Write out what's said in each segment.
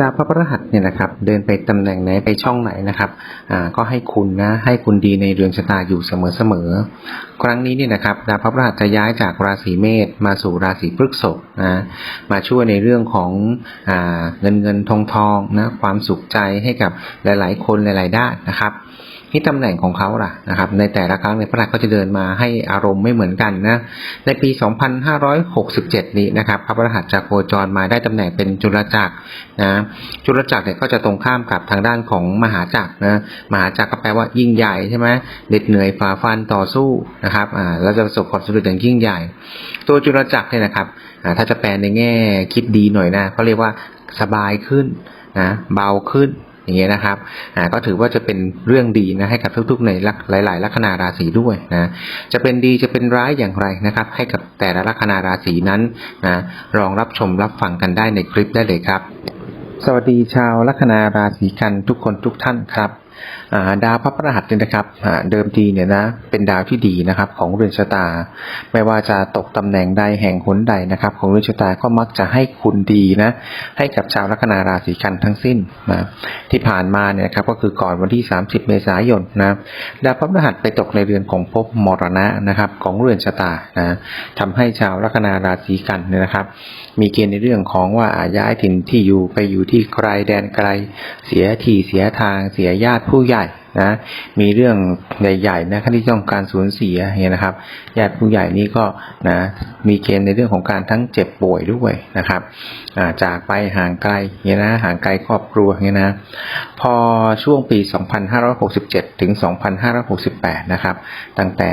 ดาวพระพฤหัสเนี่ยนะครับ เดินไปตำแหน่งไหนไปช่องไหนนะครับอ่าก็ให้คุณนะให้คุณดีในเรือนชะตาอยู่เสมอๆครั้งนี้เนี่ยนะครับ ดาวพระพฤหัสจะย้ายจากราศีเมษมาสู่ราศีพฤษภนะมาช่วยในเรื่องของอ่าเงินเงินทองทองนะความสุขใจให้กับหลาย ๆ คนหลาย ๆ ด้านนะครับ ที่ตำแหน่งของเขาล่ะนะครับ ในแต่ละครั้งในพระหัสก็จะเดินมาให้อารมณ์ไม่เหมือนกันนะ ในปี 2567 นี้นะครับ พระพฤหัสจะโคจรมาได้ตำแหน่งเป็นจุลจักรนะจุลจักรเนี่ยก็จะตรงข้ามกับทางด้านของมหาจักรนะมหาจักรก็แปลว่ายิ่งใหญ่ใช่ไหมเหน็ดเหนื่อยฝ่าฟันต่อสู้นะครับอ่าแล้วจะประสบความสำเร็จอย่างยิ่งใหญ่ ตัวจุลจักรเนี่ยนะครับอ่าถ้าจะแปลในแง่คิดดีหน่อยนะเขาเรียกว่าสบายขึ้นนะเบาขึ้น อย่างเงี้ยนะครับอ่าก็ถือว่าจะเป็นเรื่องดีนะให้กับทุกๆในลักหลาย ๆ ลัคนาราศีด้วยนะจะเป็นดีจะเป็นร้ายอย่างไรนะครับ ให้กับแต่ละลัคนาราศีนั้นนะลองรับชมรับฟังกันได้ในคลิปได้เลยครับ สวัสดีชาวลัคนาราศีกันทุกคนทุกท่านครับ ดาวพระพฤหัสเนี่ยนะครับเดิมทีเนี่ยนะเป็นดาวที่ดีนะครับของเรือนชะตา ไม่ว่าจะตกตำแหน่งใดแห่งหนใดนะครับ ของเรือนชะตาก็มักจะให้คุณดีนะให้กับชาวลัคนาราศีกันทั้งสิ้นนะที่ผ่านมาเนี่ยครับก็คือก่อนวันที่ 30 เมษายนนะดาวพระพฤหัสไปตกในเรือนของภพมรณะนะครับของเรือนชะตานะทำให้ชาวลัคนาราศีกันเนี่ยนะครับ มีเกณฑ์ในเรื่องของว่าอาย้ายถิ่นที่อยู่ไปอยู่ที่ไกลแดนไกล เสียที่เสียทางเสียญาติผู้ใหญ่นะ มีเรื่องใหญ่ๆนะที่ต้องการสูญเสียเนี่ยนะครับญาติผู้ใหญ่นี่ก็นะมีเกณฑ์ในเรื่องของการทั้งเจ็บป่วยด้วยนะครับจากไปห่างไกลเนี่ยนะห่างไกลครอบครัวเนี่ยนะ พอช่วงปี 2567 ถึง 2568 นะครับ ตั้งแต่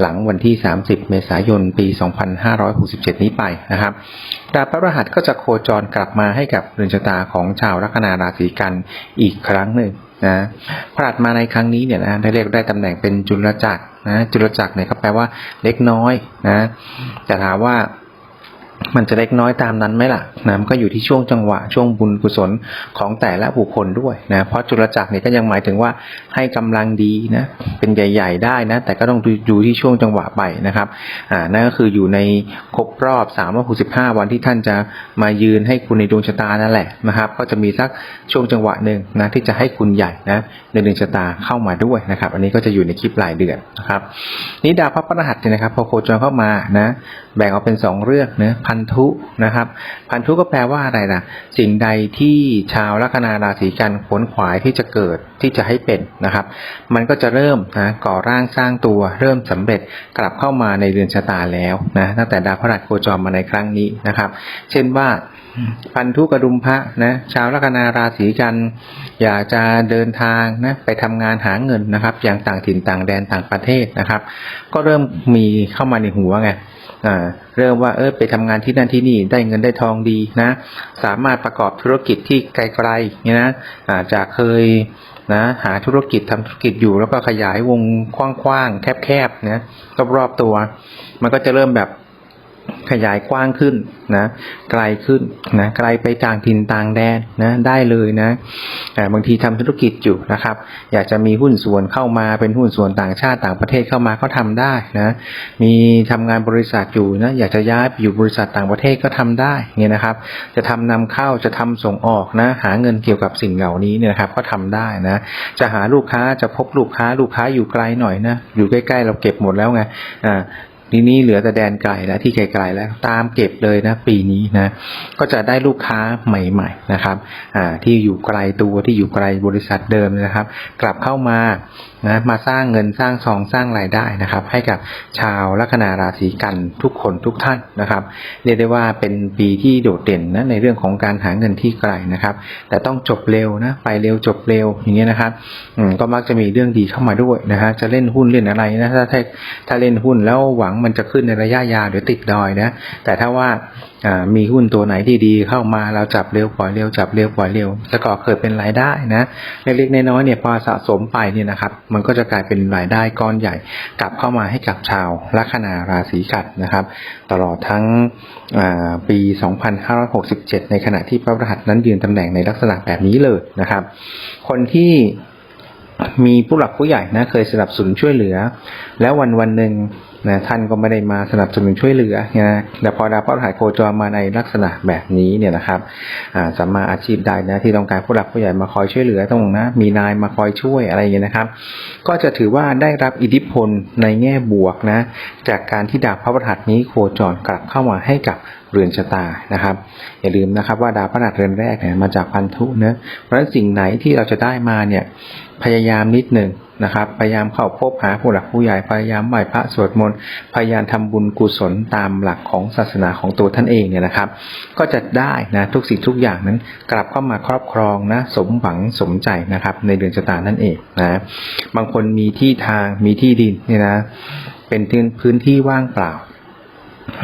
หลังวันที่ 30 เมษายน ปี 2567 นี้ไปนะครับดาวพระรหัสก็จะโคจรกลับมาให้กับเรือนชะตาของชาวลัคนาราศีกันอีกครั้งหนึ่ง นะผลัดมาในครั้งนี้เนี่ยนะได้เรียกได้ตำแหน่งเป็นจุลจักรนะจุลจักรเนี่ยก็แปลว่าเล็กน้อยนะจะถามว่า มันจะเล็กน้อยตามนั้นไหมล่ะนะมันก็อยู่ที่ช่วงจังหวะช่วงบุญกุศลของแต่ละบุคคลด้วยนะเพราะจุลจักรเนี่ยก็ยังหมายถึงว่าให้กำลังดีนะเป็นใหญ่ ๆ ได้นะแต่ก็ต้องดูที่ช่วงจังหวะไปนะครับอ่านั่นก็คืออยู่ในครบรอบ365วันที่ท่านจะมายืนให้คุณในดวงชะตานั่นแหละนะครับ ก็จะมีสักช่วงจังหวะหนึ่งนะที่จะให้คุณใหญ่นะในดวงชะตาเข้ามาด้วยนะครับ อันนี้ก็จะอยู่ในคลิปรายเดือนนะครับนี่ดาวพระพฤหัสเนี่ยนะครับ พอโคจรเข้ามานะ แบ่งออกเป็นสองเรื่องนะพันนธุนะครับ พันธุก็แปลว่าอะไรนะสิ่งใดที่ชาวลัคนาราศีกันขวนขวายที่จะเกิดที่จะให้เป็นนะครับ มันก็จะเริ่มนะก่อร่างสร้างตัวเริ่มสำเร็จกลับเข้ามาในเรือนชะตาแล้วนะตั้งแต่ดาวพฤหัสโคจรมาในครั้งนี้นะครับ เช่นว่าพันธุกระดุมพระนะชาวลัคนาราศีกัน อยากจะเดินทางนะไปทำงานหาเงินนะครับ อย่างต่างถิ่นต่างแดนต่างประเทศนะครับ ก็เริ่มมีเข้ามาในหัวไง เริ่มว่าเออไปทำงานที่นั่นที่นี่ได้เงินได้ทองดีนะ สามารถประกอบธุรกิจที่ไกลๆเนี่ยนะอาจากเคยนะหาธุรกิจทำธุรกิจอยู่แล้วก็ขยายวงกว้างๆแคบๆนะรอบๆตัว มันก็จะเริ่มแบบ ขยายกว้างขึ้นนะไกลขึ้นนะไกลไปต่างถิ่นต่างแดนนะได้เลยนะแต่บางทีทำธุรกิจอยู่นะครับ อยากจะมีหุ้นส่วนเข้ามาเป็นหุ้นส่วนต่างชาติต่างประเทศเข้ามาก็ทำได้นะมีทำงานบริษัทอยู่นะอยากจะย้ายไปอยู่บริษัทต่างประเทศก็ทำได้เนี่ยนะครับ จะทำนำเข้าจะทำส่งออกนะหาเงินเกี่ยวกับสิ่งเหล่านี้เนี่ยนะครับก็ทำได้นะจะหาลูกค้าจะพบลูกค้าลูกค้าอยู่ไกลหน่อยนะอยู่ใกล้ๆเราเก็บหมดแล้วไงอ่า ทีนี้เหลือแต่แดนไกลแล้วที่ไกลๆแล้วตามเก็บเลยนะ ปีนี้นะก็จะได้ลูกค้าใหม่ๆนะครับ อ่าที่อยู่ไกลตัวที่อยู่ไกลบริษัทเดิมนะครับ กลับเข้ามานะมาสร้างเงินสร้างซองสร้างรายได้นะครับ ให้กับชาวลัคนาราศีกันทุกคนทุกท่านนะครับ เรียกได้ว่าเป็นปีที่โดดเด่นนะในเรื่องของการหาเงินที่ไกลนะครับ แต่ต้องจบเร็วนะไปเร็วจบเร็วอย่างเงี้ยนะครับอืมก็มักจะมีเรื่องดีเข้ามาด้วยนะฮะจะเล่นหุ้นเล่นอะไรนะถ้าถ้าเล่นหุ้นแล้วหวังมันจะขึ้นในระยะยาวเดี๋ยวติดดอยนะแต่ถ้าว่าอ่ามีหุ้นตัวไหนที่ดีเข้ามาเราจับเร็วปล่อยเร็วจับเร็วปล่อยเร็วแล้วก็เคยเป็นรายได้นะเล็กๆน้อยๆเนี่ยพอสะสมไปเนี่ยนะครับมันก็จะกลายเป็นรายได้ก้อนใหญ่ กลับเข้ามาให้กับชาวลัคนาราศีกัดนะครับ ตลอดทั้งปี 2567 ในขณะที่พระรหัสนั้นยืนตำแหน่งในลักษณะแบบนี้เลยนะครับ คนที่มีผู้หลักผู้ใหญ่นะเคยสนับสนุนช่วยเหลือ แล้ววันวันหนึ่งนะท่านก็ไม่ได้มาสนับสนุนช่วยเหลือนะแต่พอดาวพฤหัสโคจรมาในลักษณะแบบนี้เนี่ยนะครับสามาอาชีพใดนะที่ต้องการผู้หลักผู้ใหญ่มาคอยช่วยเหลือต้องนะมีนายมาคอยช่วยอะไรอย่างเงี้ยนะครับ ก็จะถือว่าได้รับอิทธิพลในแง่บวกนะจากการที่ดาวพระพฤหัสนี้โคจรกลับเข้ามาให้กับเรือนชะตานะครับ อย่าลืมนะครับว่าดาวพฤหัสเรือนแรกเนี่ยมาจากพันธุเนะเพราะฉะนั้นสิ่งไหนที่เราจะได้มาเนี่ยพยายามนิดหนึ่ง นะครับพยายามเข้าพบหาผู้หลักผู้ใหญ่พยายามไหว้พระสวดมนต์พยายามทำบุญกุศลตามหลักของศาสนาของตัวท่านเองเนี่ยนะครับ ก็จะได้นะทุกสิ่งทุกอย่างนั้น กลับเข้ามาครอบครองนะสมหวังสมใจนะครับ ในเดือนชะตานั่นเองนะบางคนมีที่ทางมีที่ดินเนี่ยนะเป็นพื้นที่ว่างเปล่า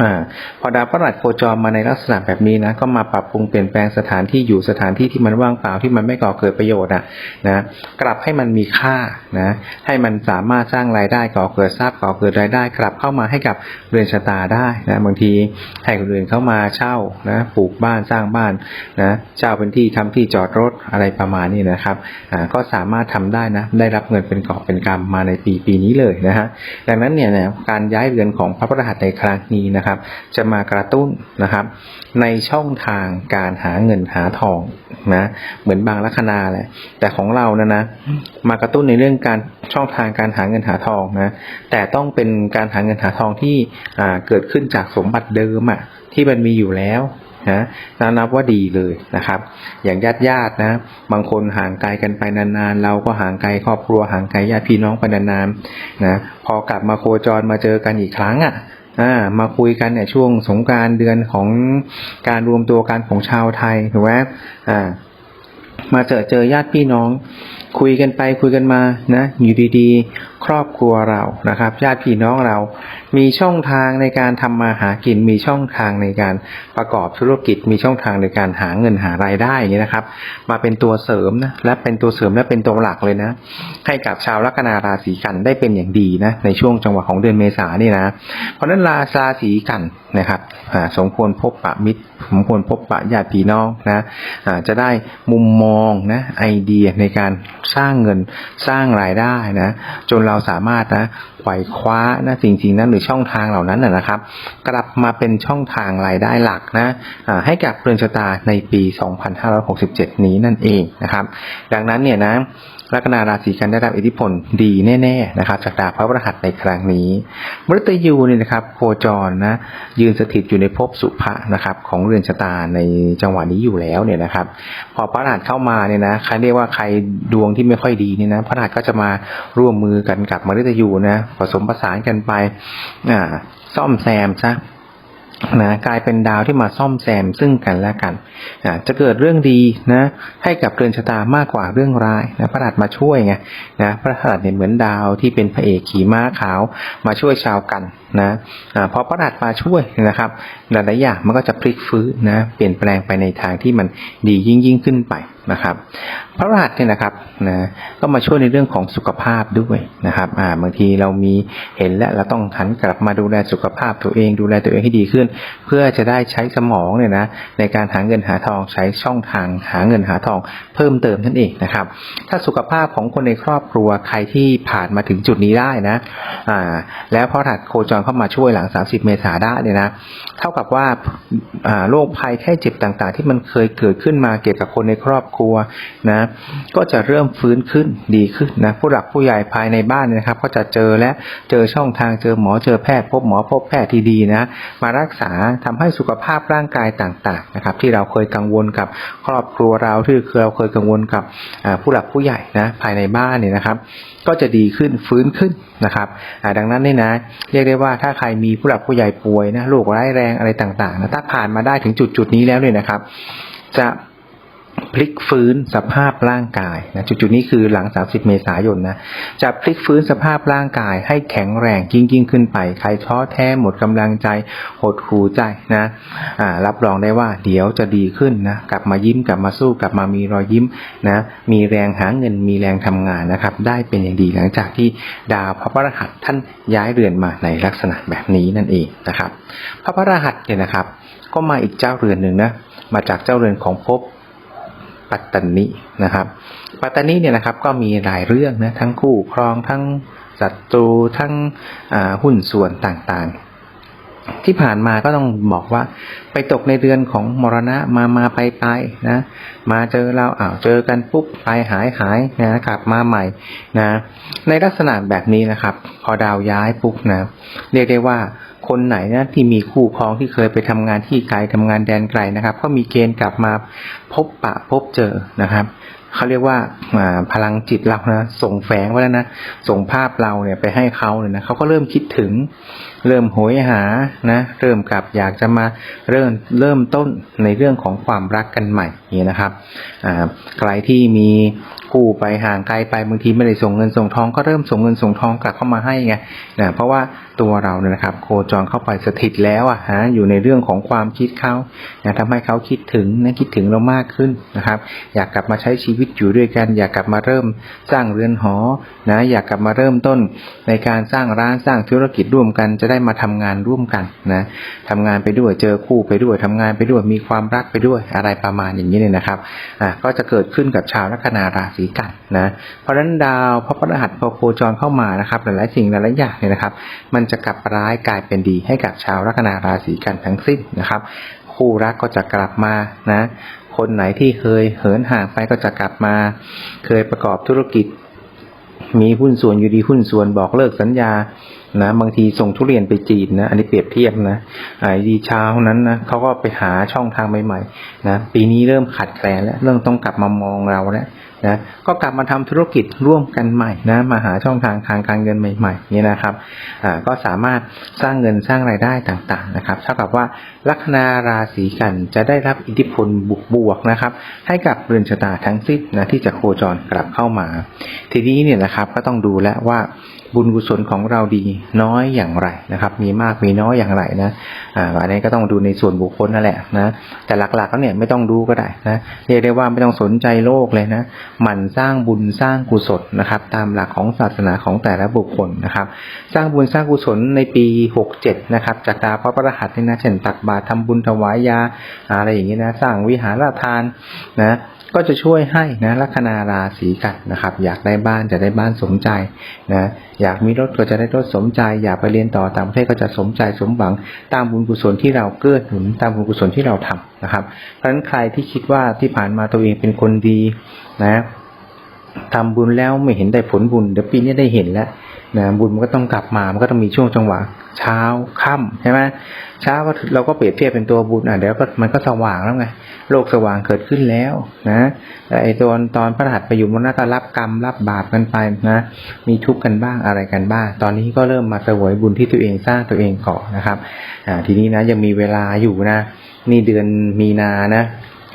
อาพอดาวพฤหัสโคจรมาในลักษณะแบบนี้นะก็มาปรับปรุงเปลี่ยนแปลงสถานที่อยู่สถานที่ที่มันว่างเปล่าที่มันไม่ก่อเกิดประโยชน์อะนะกลับให้มันมีค่านะให้มันสามารถสร้างรายได้ก่อเกิดทรัพย์ก่อเกิดรายได้ กลับเข้ามาให้กับเรือนชะตาได้นะบางทีให้คนอื่นเข้ามาเช่านะปลูกบ้านสร้างบ้านนะเช่าเป็นที่ทำที่จอดรถอะไรประมาณนี้นะครับอ่าก็สามารถทำได้นะได้รับเงินเป็นกอบเป็นกำมมาในปีปีนี้เลยนะฮะดังนั้นเนี่ยนะการย้ายเรือนของพระพฤหัสในครั้งนี้นะครับ จะมากระตุ้นนะครับ ในช่องทางการหาเงินหาทองนะเหมือนบางลัคนาแหละแต่ของเรานะนะมากระตุ้นในเรื่องการช่องทางการหาเงินหาทองนะแต่ต้องเป็นการหาเงินหาทองที่เกิดขึ้นจากสมบัติเดิมอะที่มันมีอยู่แล้วนะนับว่าดีเลยนะครับ อย่างญาติญาตินะ บางคนห่างไกลกันไปนานๆ เราก็ห่างไกลครอบครัวห่างไกลญาติพี่น้องไปนานๆนะ พอกลับมาโคจรมาเจอกันอีกครั้งอะ อ่ามาคุยกันเนี่ยช่วงสงการเดือนของการรวมตัวกันของชาวไทยถูกไหมอ่ามาเจอเจอญาติพี่น้อง คุยกันไปคุยกันมานะอยู่ดีๆ ครอบครัวเรานะครับญาติพี่น้องเรา มีช่องทางในการทำมาหากิน มีช่องทางในการประกอบธุรกิจ มีช่องทางในการหาเงินหารายได้อย่างนี้ยนะครับ มาเป็นตัวเสริมนะและเป็นตัวเสริมและเป็นตัวหลักเลยนะ ให้กับชาวลัคนาราศีกันได้เป็นอย่างดีนะในช่วงจังหวะของเดือนเมษานี่นะ เพราะนั้นราราศีกันนะครับสมควรพบปะมิตรสมควรพบปะญาติพี่น้องนะอ่าจะได้มุมมองนะไอเดียในการสร้างเงินสร้างรายได้นะจนเราสามารถนะไขว่คว้านะสิ่งสิ่งนั้นหรือช่องทางเหล่านั้นนะครับ กลับมาเป็นช่องทางรายได้หลักนะให้กับเรือนชะตาในปี 2567 นี้นั่นเองนะครับ ดังนั้นเนี่ยนะลัคนาราศีกันได้รับอิทธิพลดีแน่ๆนะครับจากดาวพระพฤหัสในครั้งนี้มฤตยูเนี่ยนะครับโคจรนะยืนสถิตอยู่ในภพสุภะนะครับของเรือนชะตาในจังหวะนี้อยู่แล้วเนี่ยนะครับ พอพระรหัสเข้ามาเนี่ยนะใครเรียกว่าใครดวงที่ไม่ค่อยดีเนี่ยนะพระรหัสก็จะมาร่วมมือกันกับมฤตยูนะผสมผสานกันไปอ่าซ่อมแซมซะ นะกลายเป็นดาวที่มาซ่อมแซมซึ่งกันและกันนะจะเกิดเรื่องดีนะให้กับเรือนชะตามากกว่าเรื่องร้ายนะพระรัตมาช่วยไงนะพระหัสเนี่ยเหมือนดาวที่เป็นพระเอกขี่ม้าขาวมาช่วยชาวกันนะนะพอพระรัตมาช่วยนะครับหลายๆอย่างมันก็จะพลิกฟื้นนะเปลี่ยนแปลงไปในทางที่มันดียิ่งยิ่งขึ้นไป นะครับพระรหัสเนี่ยนะครับนะก็มาช่วยในเรื่องของสุขภาพด้วยนะครับอ่าบางทีเรามีเห็นและเราต้องหันกลับมาดูแลสุขภาพตัวเองดูแลตัวเองให้ดีขึ้น เพื่อจะได้ใช้สมองเนี่ยนะในการหาเงินหาทองใช้ช่องทางหาเงินหาทองเพิ่มเติมนั่นเองนะครับถ้าสุขภาพของคนในครอบครัวใครที่ผ่านมาถึงจุดนี้ได้นะอ่าแล้วพอถัดโคจรเข้ามาช่วยหลัง 30 เมษาได้เนี่ยนะเท่ากับว่าอ่าโรคภัยแค่เจ็บต่างๆ ที่มันเคยเกิดขึ้นมาเกี่ยวกับคนในครอบครัวนะก็จะเริ่มฟื้นขึ้นดีขึ้นนะผู้หลักผู้ใหญ่ภายในบ้านเนะครับ ก็จะเจอและเจอช่องทางเจอหมอเจอแพทย์พบหมอพบแพทย์ที่ดีนะ มารักษาทำให้สุขภาพร่างกายต่างๆนะครับ ที่เราเคยกังวลกับครอบครัวเราที่เราเคยกังวลกับผู้หลักผู้ใหญ่นะภายในบ้านเนี่ยนะครับ ก็จะดีขึ้นฟื้นขึ้นนะครับดังนั้นเนี่ยนะเรียกได้ว่าถ้าใครมีผู้หลักผู้ใหญ่ป่วยนะโรคร้ายแรงอะไรต่างๆนะถ้าผ่านมาได้ถึงจุดจุดๆนี้แล้วเนี่ยนะครับ จะ พลิกฟื้นสภาพร่างกายนะจุดๆนี้คือหลัง 30 เมษายนนะจะพลิกฟื้นสภาพร่างกายให้แข็งแรงยิ่งยิ่งขึ้นไป ใครท้อแท้หมดกำลังใจหดหูใจนะรับรองได้ว่าเดี๋ยวจะดีขึ้นนะกลับมายิ้มกลับมาสู้กลับมามีรอยยิ้มนะมีแรงหาเงินมีแรงทำงานนะครับ ได้เป็นอย่างดีหลังจากที่ดาวพระพฤหัสท่านย้ายเรือนมาในลักษณะแบบนี้นั่นเองนะครับ พระพฤหัสเนี่ยนะครับ ก็มาอีกเจ้าเรือนหนึ่งนะมาจากเจ้าเรือนของภพ ปัตตนินะครับ ปัตตนิเนี่ยนะครับก็มีหลายเรื่องนะทั้งคู่ครองทั้งศัตรูทั้งหุ้นส่วนต่างๆ ที่ผ่านมาก็ต้องบอกว่า ไปตกในเดือนของมรณะมามาไปไปนะมาเจอเราอ้าวเจอกันปุ๊บไปหายหายนะกลับมาใหม่นะในลักษณะแบบนี้นะครับ พอดาวย้ายปุ๊บนะเรียกได้ว่า คนไหนนะที่มีคู่ครองที่เคยไปทำงานที่ไกลทำงานแดนไกลนะครับก็มีเกณฑ์กลับมาพบปะพบเจอนะครับเขาเรียกว่าอ่าพลังจิตเรานะส่งแฝงไว้แล้วนะส่งภาพเราเนี่ยไปให้เขาเลยนะเขาก็เริ่มคิดถึง เริ่มโหยหานะ เริ่มกลับอยากจะมาเริ่มเริ่มต้นในเรื่องของความรักกันใหม่ นี่นะครับใครที่มีคู่ไปห่างไกลไปบางทีไม่ได้ส่งเงินส่งทองก็เริ่มส่งเงินส่งทองกลับเข้ามาให้ไงนะเพราะว่าตัวเราเนี่ยนะครับ โคจรเข้าไปสถิตแล้วอะฮะอยู่ในเรื่องของความคิดเขานะทำให้เขาคิดถึงนะคิดถึงเรามากขึ้นนะครับ อยากกลับมาใช้ชีวิตอยู่ด้วยกัน อยากกลับมาเริ่มสร้างเรือนหอนะอยากกลับมาเริ่มต้นในการสร้างร้านสร้างธุรกิจร่วมกัน จะได้มาทำงานร่วมกันนะทำงานไปด้วยเจอคู่ไปด้วยทำงานไปด้วยมีความรักไปด้วยอะไรประมาณอย่างนี้เนี่ยนะครับอ่าก็จะเกิดขึ้นกับชาวลัคนาราศีกันนะเพราะฉะนั้นดาวพระพฤหัสพอโคจรเข้ามานะครับหลายๆสิ่งหลายๆอย่างเนี่ยนะครับ มันจะกลับร้ายกลายเป็นดีให้กับชาวลัคนาราศีกันทั้งสิ้นนะครับ คู่รักก็จะกลับมานะคนไหนที่เคยเหินห่างไปก็จะกลับมา เคยประกอบธุรกิจ มีหุ้นส่วนอยู่ดีหุ้นส่วนบอกเลิกสัญญานะบางทีส่งทุเรียนไปจีนนะอันนี้เปรียบเทียบนะไอ้ดีเช้านั้นนะเขาก็ไปหาช่องทางใหม่ๆนะปีนี้เริ่มขัดแคลนแล้วเริ่มต้องกลับมามองเราแล้ว นะก็กลับมาทำธุรกิจร่วมกันใหม่นะมาหาช่องทางทางการเงินใหม่ๆเนี่ยนะครับอ่าก็สามารถสร้างเงินสร้างรายได้ต่างๆนะครับเท่ากับว่าลัคนาราศีกันจะได้รับอิทธิพลบวกนะครับ ให้กับเรือนชะตาทั้งสิ้นนะที่จะโคจรกลับเข้ามา ทีนี้เนี่ยนะครับก็ต้องดูแล้วว่าบุญกุศลของเราดีน้อยอย่างไรนะครับ มีมากมีน้อยอย่างไรนะอ่าอันนี้ก็ต้องดูในส่วนบุคคลนั่นแหละนะแต่หลักๆแล้วเนี่ยไม่ต้องดูก็ได้นะเรียกได้ว่าไม่ต้องสนใจโลกเลยนะหมั่นสร้างบุญสร้างกุศลนะครับ ตามหลักของศาสนาของแต่ละบุคคลนะครับ สร้างบุญสร้างกุศลในปี 67 นะครับ จากดาวพระประหัสนี่นะเช่นตักบาตรทำบุญถวายยาอะไรอย่างนี้นะ สร้างวิหารทานนะ ก็จะช่วยให้นะลัคนาราศีกันนะครับ อยากได้บ้านจะได้บ้านสมใจนะอยากมีรถก็จะได้รถสมใจ อยากไปเรียนต่อต่างประเทศก็จะสมใจสมหวังตามบุญกุศลที่เราเกื้อหนุนตามบุญกุศลที่เราทำนะครับ เพราะฉะนั้นใครที่คิดว่าที่ผ่านมาตัวเองเป็นคนดีนะทำบุญแล้วไม่เห็นได้ผลบุญเดี๋ยวปีนี้ได้เห็นแล้ว นะบุญมันก็ต้องกลับมา มันก็ต้องมีช่วงจังหวะ เช้าค่ำใช่ไหมเช้าก็เราก็เปรียบเทียบเป็นตัวบุญอะเดี๋ยวก็มันก็สว่างแล้วไงโลกสว่างเกิดขึ้นแล้วนะไอ้ตอนตอนพระหัสไปอยู่บนหน้าก็รับกรรมรับบาปกันไปนะมีทุกข์กันบ้างอะไรกันบ้าง ตอนนี้ก็เริ่มมาเสวยบุญที่ตัวเองสร้างตัวเองก่อนนะครับอ่าทีนี้นะยังมีเวลาอยู่นะนี่เดือนมีนานะ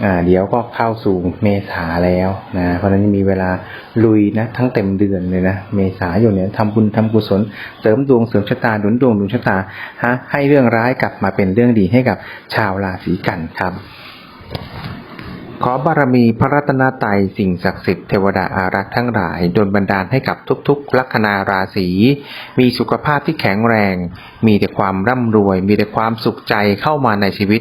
อ่าเดี๋ยวก็เข้าสู่เมษาแล้วนะ เพราะนั้นมีเวลาลุยนะทั้งเต็มเดือนเลยนะ เมษายนเนี่ยทำบุญทำกุศลเสริมดวงเสริมชะตาหนุนดวงหนุนชะตาฮะให้เรื่องร้ายกลับมาเป็นเรื่องดีให้กับชาวราศีกันครับ ขอบารมีพระรัตนตรัยสิ่งศักดิ์สิทธิ์เทวดาอารักษ์ทั้งหลายดลบันดาลให้กับทุกๆลัคนาราศีมีสุขภาพที่แข็งแรง มีแต่ความร่ำรวย มีแต่ความสุขใจเข้ามาในชีวิต